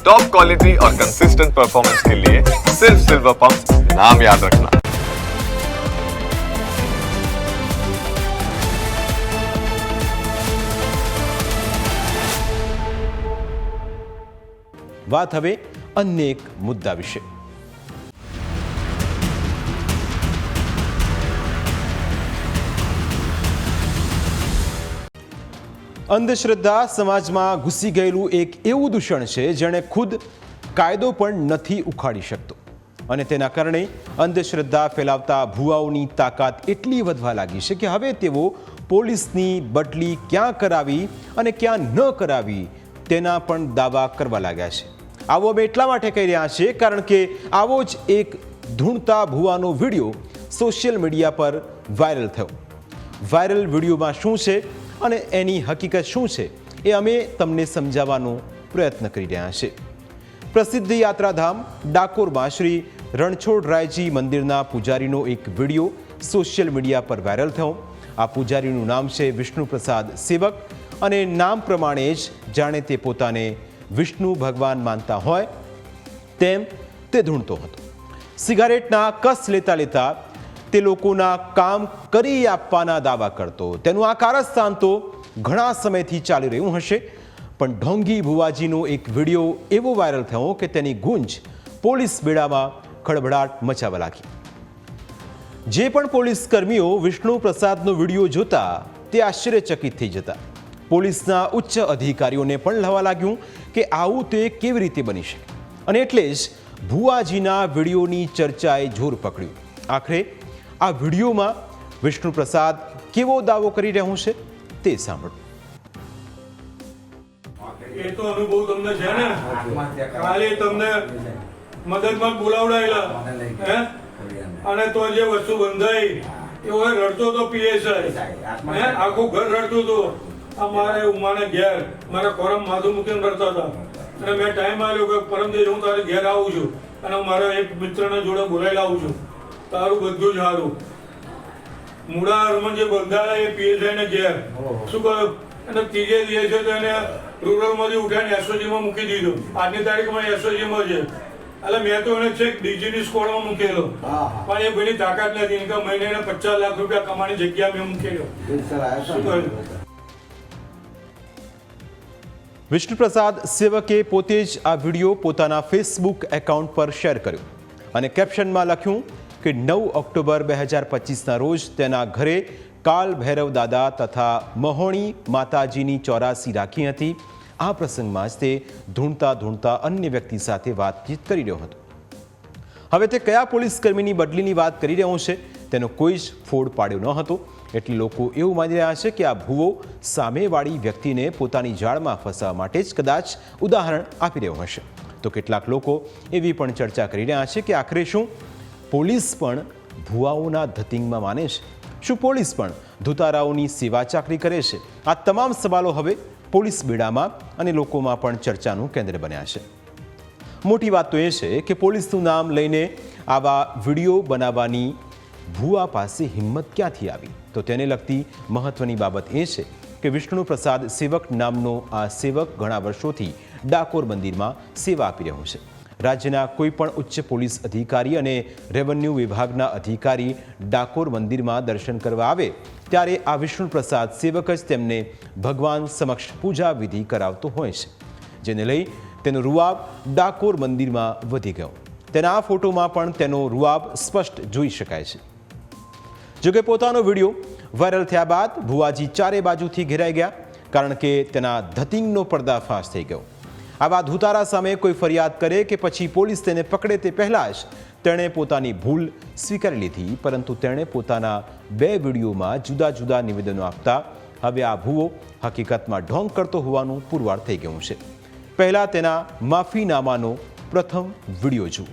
Top quality और consistent performance के लिए सिर्फ सिल्वर पंप नाम याद रखना વાત હવે અન્ય એક મુદ્દા વિશે અંધશ્રદ્ધા સમાજમાં ઘૂસી ગયેલું એક એવું દૂષણ છે જેણે ખુદ કાયદો પણ નથી ઉખાડી શકતો. અને તેના કારણે અંધશ્રદ્ધા ફેલાવતા ભુવાઓની તાકાત એટલી વધવા લાગી છે કે હવે તેઓ પોલીસની બદલી ક્યાં કરાવી અને ક્યાં ન કરાવી તેના પણ દાવા કરવા લાગ્યા છે. આવો અમે એટલા માટે કહી રહ્યા છીએ કારણ કે આવો જ એક ધૂણતા ભુવાનો વીડિયો સોશિયલ મીડિયા પર વાયરલ થયો. વાયરલ વિડીયોમાં શું છે? અને એની હકીકત શું છે એ અમે તમને સમજાવવાનો પ્રયત્ન કરી રહ્યા છે. પ્રસિદ્ધ યાત્રાધામ ડાકોરમાં શ્રી રણછોડરાયજી મંદિરના પૂજારીનો એક વીડિયો સોશિયલ મીડિયા પર વાયરલ થયો. આ પૂજારીનું નામ છે વિષ્ણુ પ્રસાદ સેવક અને નામ પ્રમાણે જ જાણે તે પોતાને વિષ્ણુ ભગવાન માનતા હોય તેમ તે ધૂણતો હતો. સિગારેટના કસ લેતા લેતા તે લોકોના કામ કરી આપવાના દાવા કરતો. તેનું આ કારસ્તાન તો ઘણા સમયથી ચાલી રહ્યું હશે. પણ ઢોંગી ભુવાજીનો એક વીડિયો એવો વાયરલ થયો કે તેની ગુંજ પોલીસ બેડામાં ખળભળાટ મચાવવા લાગી. જે પણ પોલીસ કર્મીઓ વિષ્ણુ પ્રસાદનો વીડિયો જોતા તે આશ્ચર્યચકિત થઈ જતા. પોલીસના ઉચ્ચ અધિકારીઓને પણ લવા લાગ્યું કે આવું તે કેવી રીતે બની શકે. અને એટલે જ ભુવાજીના વિડીયોની ચર્ચાએ જોર પકડ્યું. આખરે આ વિડીયોમાં વિષ્ણુ પ્રસાદ કેવો દાવો કરી રહ્યો છે તે સાંભળો. તો અનુભવ તમને છે હે? અને તો રડતો તો પીએસઆઈ. ઘર મારે કોરમ માથું મૂકીને હતા. મેં ટાઈમ આવ્યો કે પરમ દિવસ હું તારે ઘેર આવું છું. અને મારા એક મિત્રને જોડે બોલાવી આવું છું. તારું બધું જ સારું. મૂળા હરમન જે બંધાયા એ પીએસઆઈ ને ઘેર. શું કહ્યું? અને ત્રીજે દિવસે તો એને રૂરલમાંથી ઉઠાઈને એસઓજીમાં મૂકી દીધો. આજની તારીખમાં એસઓજીમાં છે. એટલે મેં તો એને છેક ડીજીની સ્કોડમાં મૂકેલો. પણ એ ભાઈની તાકાત નથી. કે મહિને એને પચાસ લાખ રૂપિયા કમાવાની જગ્યા મેં મૂકેલો. શું કહ્યું? વિષ્ણુ પ્રસાદ સેવકે પોતે જ આ વીડિયો પોતાના ફેસબુક એકાઉન્ટ પર શેર કર્યો અને કેપ્શનમાં લખ્યું કે નવ ઓક્ટોબર બે હજાર પચીસના રોજ તેના ઘરે કાલ ભૈરવ દાદા તથા મહોણી માતાજીની ચોરાસી રાખી હતી. આ પ્રસંગમાં જ તે ધૂણતા ધૂણતા અન્ય વ્યક્તિ સાથે વાતચીત કરી રહ્યો હતો. હવે તે કયા પોલીસ કર્મીની બદલીની વાત કરી રહ્યો છે, તેનો કોઈ જ ફોડ પાડ્યો ન હતો. એટલે લોકો એવું માની રહ્યા છે કે આ ભૂવો સામેવાળી વ્યક્તિને પોતાની જાળમાં ફસાવવા માટે જ કદાચ ઉદાહરણ આપી રહ્યો હશે. તો કેટલાક લોકો એવી પણ ચર્ચા કરી રહ્યા છે કે આખરે શું પોલીસ પણ ભુવાઓના ધતિંગમાં માને છે. શું પોલીસ પણ ધુતારાઓની સેવા ચાકરી કરે છે? આ તમામ સવાલો હવે પોલીસ બેડામાં અને લોકોમાં પણ ચર્ચાનું કેન્દ્ર બન્યા છે. મોટી વાત તો એ છે કે પોલીસનું નામ લઈને આવા વીડિયો બનાવવાની ભુવા પાસે હિંમત ક્યાંથી આવી? તો તેને લગતી મહત્વની બાબત એ છે કે વિષ્ણુ પ્રસાદ સેવક નામનો આ સેવક ઘણા વર્ષોથી ડાકોર મંદિરમાં સેવા આપી રહ્યો છે. રાજ્યના કોઈપણ ઉચ્ચ પોલીસ અધિકારી અને રેવન્યુ વિભાગના અધિકારી ડાકોર મંદિરમાં દર્શન કરવા આવે, ત્યારે આ વિષ્ણુ પ્રસાદ સેવક જ તેમને ભગવાન સમક્ષ પૂજા વિધિ કરાવતો હોય છે, જેને લઈ તેનો રૂઆબ ડાકોર મંદિરમાં વધી ગયો. તેના આ ફોટોમાં પણ તેનો રૂઆબ સ્પષ્ટ જોઈ શકાય છે. જોકે પોતાનો વીડિયો વાયરલ થયા બાદ ભુવાજી ચારે બાજુથી ઘેરાઈ ગયા, કારણ કે તેના ધતિંગનો પર્દાફાશ થઈ ગયો. આવા ધુતારા સામે કોઈ ફરિયાદ કરે કે પછી પોલીસ તેને પકડે તે પહેલાં જ તેણે પોતાની ભૂલ સ્વીકારી લીધી. પરંતુ તેણે પોતાના બે વિડીયોમાં જુદા જુદા નિવેદનો આપતા હવે આ ભૂવો હકીકતમાં ઢોંગ કરતો હોવાનું પુરવાર થઈ ગયું છે. પહેલા તેના માફીનામાનો પ્રથમ વીડિયો જુઓ.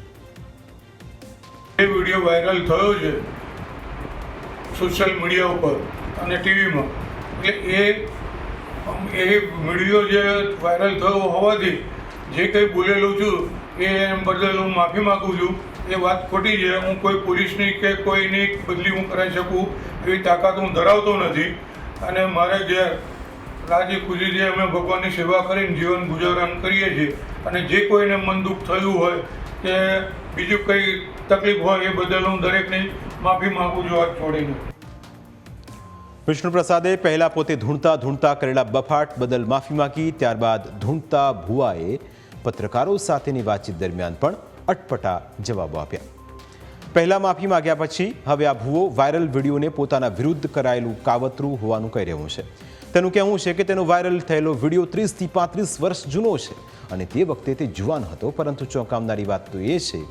એ વીડિયો વાયરલ થયો છે સોશિયલ મીડિયા ઉપર અને ટીવીમાં. એટલે એ એ વીડિયો જે વાયરલ થયો હોવાથી જે કંઈ બોલેલું છું, એ બદલ હું માફી માગું છું. એ વાત ખોટી છે. હું કોઈ પોલીસની કે કોઈની બદલી હું કરાવી શકું એવી તાકાત હું ધરાવતો નથી. અને મારે ઘેર રાજી ખુશીથી અમે ભગવાનની સેવા કરીને જીવન ગુજારણ કરીએ છીએ. અને જે કોઈને મન દુઃખ થયું હોય, કે બીજું કંઈ તકલીફ હોય, એ બદલ હું દરેકની માફી માગું છું, હાથ છોડીને વિષ્ણુ પહેલાં પહેલા પોતે ધૂણતા ધૂણતા કરેલા બફાટ બદલ માફી માંગી, ત્યારબાદ ધૂણતા ભુવાએ પત્રકારો સાથેની વાતચીત દરમિયાન પણ અટપટા જવાબો આપ્યા. પહેલા માફી માંગ્યા પછી હવે આ ભુવો વાયરલ વિડીયોને પોતાના વિરુદ્ધ કરાયેલું કાવતરું હોવાનું કહી રહ્યું છે. તેનું કહેવું છે કે તેનો વાયરલ થયેલો વીડિયો ત્રીસથી પાંત્રીસ વર્ષ જૂનો છે અને તે વખતે તે જુવાન હતો, પરંતુ ચોંકાવનારી વાત તો એ છે,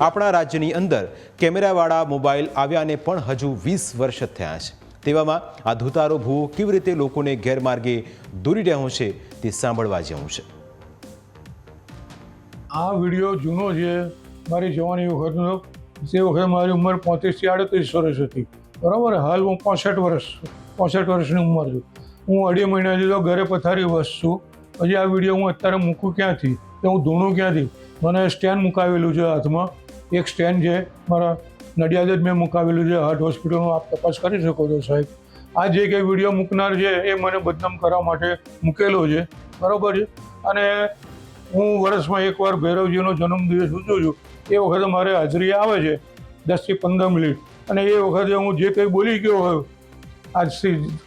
આપણા રાજ્યની અંદર કેમેરાવાળા મોબાઈલ આવ્યાને પણ હજુ વીસ વર્ષ થયા છે. તેવામાં આ ધુતારો ભૂવો કેવી રીતે લોકોને ગેરમાર્ગે દોરી રહ્યો છે તે સાંભળવા જેવું છે. આ વીડિયો જૂનો છે. મારી જવાની વખતનો તે વખતે મારી ઉંમર પોત્રીસથી આડત્રીસ વર્ષ હતી. બરાબર? હાલ હું પોસઠ વર્ષ, પોસઠ વર્ષની ઉંમર છું. હું અઢી મહિનાથી તો ઘરે પથારી વસ. છું હજી આ વીડિયો હું અત્યારે મૂકું ક્યાંથી? કે હું ધૂણું ક્યાંથી? મને સ્ટેન્ડ મુકાવેલું છે હાથમાં. એક સ્ટેન્ડ છે મારા નડિયાદ જ મેં મુકાવેલું છે. હાર્ટ હોસ્પિટલનો આપ તપાસ કરી શકો છો સાહેબ. આ જે કંઈ વીડિયો મૂકનાર છે એ મને બદનામ કરવા માટે મૂકેલો છે. બરાબર છે? અને હું વર્ષમાં એકવાર ભૈરવજીનો જન્મદિવસ ઉજવું છું. એ વખતે મારે હાજરી આવે છે દસથી પંદર મિનિટ. અને એ વખતે હું જે કંઈ બોલી ગયો હોય આજથી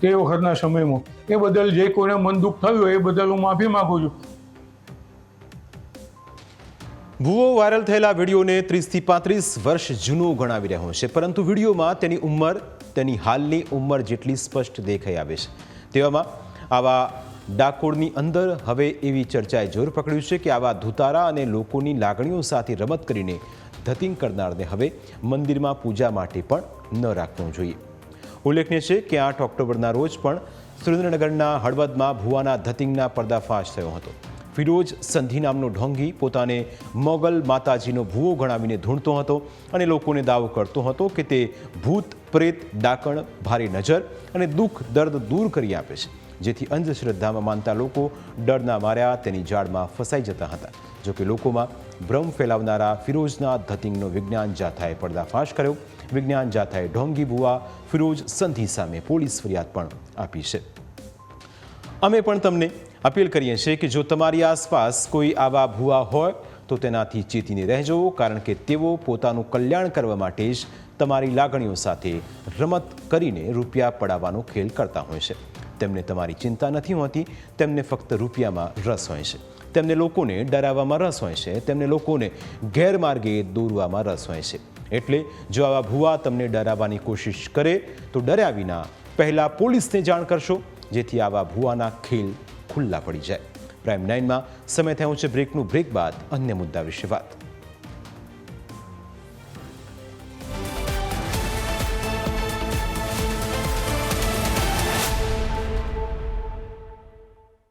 તે વખતના સમયમાં. એ બદલ જે કોઈને મન દુઃખ થયું એ બદલ હું માફી માગું છું. ભૂવો વાયરલ થયેલા વિડીયોને ત્રીસથી પાંત્રીસ વર્ષ જૂનો ગણાવી રહ્યો છે, પરંતુ વિડીયોમાં તેની ઉંમર, તેની હાલની ઉંમર જેટલી સ્પષ્ટ દેખાઈ આવે છે. તેવામાં આવા ડાકોરની અંદર હવે એવી ચર્ચાએ જોર પકડ્યું છે કે આવા ધુતારા અને લોકોની લાગણીઓ સાથે રમત કરીને ધતિંગ કરનારને હવે મંદિરમાં પૂજા માટે પણ ન રાખવું જોઈએ. ઉલ્લેખનીય છે કે આઠ ઓક્ટોબરના રોજ પણ સુરેન્દ્રનગરના હળવદમાં ભુવાના ધતિંગના પર્દાફાશ થયો હતો. ફિરોજ સંધિ નામનો ઢોંગી પોતાને મોગલ માતાજીનો ભૂવો ગણાવીને ધૂણતો હતો અને લોકોને દાવો કરતો હતો કે તે ભૂત, પ્રેત, ડાકણ, ભારે નજર અને દુઃખ, દર્દ દૂર કરી આપે છે, જેથી અંધશ્રદ્ધામાં માનતા લોકો ડરના માર્યા, તેની જાળમાં ફસાઈ જતા હતા. જોકે લોકોમાં ભ્રમ ફેલાવનારા ફિરોજના ધતિંગનો વિજ્ઞાન જાથાએ પર્દાફાશ કર્યો. વિજ્ઞાન જાથાએ ઢોંગી ભુવા ફિરોજ સંધિ સામે પોલીસ ફરિયાદ પણ આપી છે. અમે પણ તમને અપીલ કરીએ છીએ કે જો તમારી આસપાસ કોઈ આવા ભૂવા હોય, તો તેનાથી ચેતીને રહેજો, કારણ કે તેઓ પોતાનું કલ્યાણ કરવા માટે જ તમારી લાગણીઓ સાથે રમત કરીને રૂપિયા પડાવવાનો ખેલ કરતા હોય છે. તેમને તમારી ચિંતા નથી હોતી, તેમને ફક્ત રૂપિયામાં રસ હોય છે. તેમને લોકોને ડરાવવામાં રસ હોય છે, તેમને લોકોને ગેરમાર્ગે દોરવામાં રસ હોય છે. એટલે જો આવા ભૂવા તમને ડરાવવાની કોશિશ કરે, તો ડર્યા વિના પહેલાં પોલીસને જાણ કરશો, જેથી આવા ભૂવાના ખેલ ખુલ્લા પડી જાય. પ્રાઇમ નાઇનમાં સમય થયો છે બ્રેકનું બ્રેક બાદ અન્ય મુદ્દા વિશે વાત.